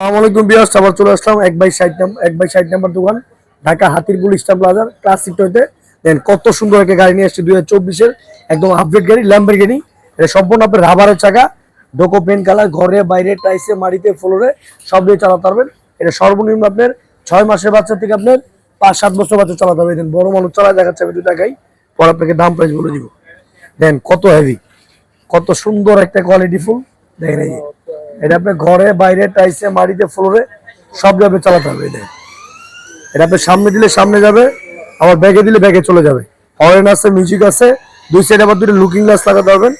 আসসালামাইকুম বিয়াস আবার চলে আসলাম এক বাই ষাট নাম্বার এক বাই ষাট নাম্বার দোকান, ঢাকা হাতিরপুল স্টার প্লাজার ক্লাসিক টয়তে দেন কত সুন্দর একটা গাড়ি নিয়ে আসছে দুই হাজার চব্বিশের, একদম আপডেট গাড়ি ল্যাম্বের গাড়ি এটা সম্পূর্ণ আপনার রাবারের চাকা ডোকো পেন কালার ঘরে, বাইরে, টাইসে, মাটিতে ফ্লোরে সব দিয়ে চালাতে পারবেন। এটা সর্বনিম্ন আপনার ছয় মাসের বাচ্চা থেকে আপনার পাঁচ সাত বছর বাচ্চা চালাতে হবে। দেন বড় মানুষ চালায় দেখাচ্ছে, আমি দু টাকাই পর আপনাকে দাম প্রাইস বলে দিব। দেন কত হেভি কত সুন্দর একটা কোয়ালিটি ফুল দেখেন এই। এটা আপনি ঘরে, বাইরে, টাইসে, মাটিতে, ফ্লোরে সব জায়গায় চালাতে হবে এটা। এটা আপনি সামনে দিলে সামনে যাবে, আবার ব্যাগে দিলে ব্যাগে চলে যাবে। হরেন আছে মিউজিক আছে, দুই সাইডে আবার দুটো লুকিং গ্লাস লাগাতে পারবেন।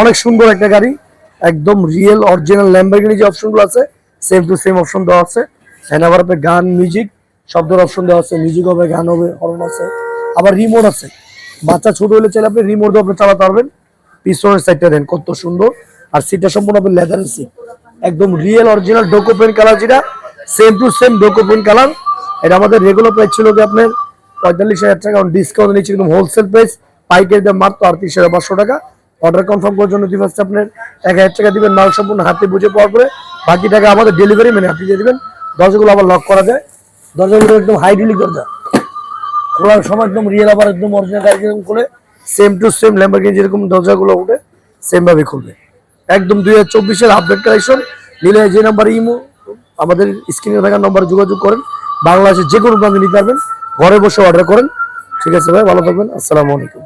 অনেক সুন্দর একটা গাড়ি, একদম রিয়েল অরিজিনাল ল্যাম্বারগিনি যে অপশনগুলো আছে সেম টু সেম অপশন দেওয়া আছে। এন্ড আবার আপনার গান মিউজিক শব্দের অপশন দেওয়া আছে। মিউজিক হবে, গান হবে হরন আছে, আবার রিমোট আছে। বাচ্চা ছোট হলে চাইলে আপনি রিমোট দিয়ে আপনি চালাতে পারবেন। পিছনের সাইডটা দেন, কত সুন্দর। আর সিটটা সম্পূর্ণ আপনি লেদারের সিট একদম রিয়েল অরিজিনাল ডোকো পেন কালার যেটা সেম টু সেম ডোকো পেন কালার এটা আমাদের রেগুলার প্রাইস ছিল কি আপনার পঁয়তাল্লিশ হাজার টাকা ডিসকাউন্ট নিচ্ছে একদম হোলসেল প্রাইস পাইকারি দাম মাত্র আটত্রিশ হাজার পাঁচশো টাকা। অর্ডার কনফার্ম করার জন্য দিবেন আপনার এক হাজার টাকা দিবেন, মাল সম্পূর্ণ হাতে বুঝে পাওয়ার পরে বাকি টাকা আমাদের ডেলিভারি মানে আপনি দিয়ে দেবেন। দরজাগুলো আবার লক করা যায়। দরজাগুলো একদম হাইড্রোলিক দরজা। খোলার সময় একদম রিয়েল আবার একদম অরিজিনাল গাড়ি যেরকম খুলে সেম টু সেম ল্যাম্বারগিনি যেরকম দরজাগুলো উঠে সেমভাবে খুলবে। একদম দুই হাজার চব্বিশের আপডেট কালেকশন নিলে যে নাম্বার ইমো, আমাদের স্ক্রিনে থাকা নম্বরে যোগাযোগ করেন। বাংলাদেশের যে কোনো প্রান্তে নিতে পারবেন। ঘরে বসে অর্ডার করেন। ঠিক আছে ভাই, ভালো থাকবেন। আসসালামু আলাইকুম।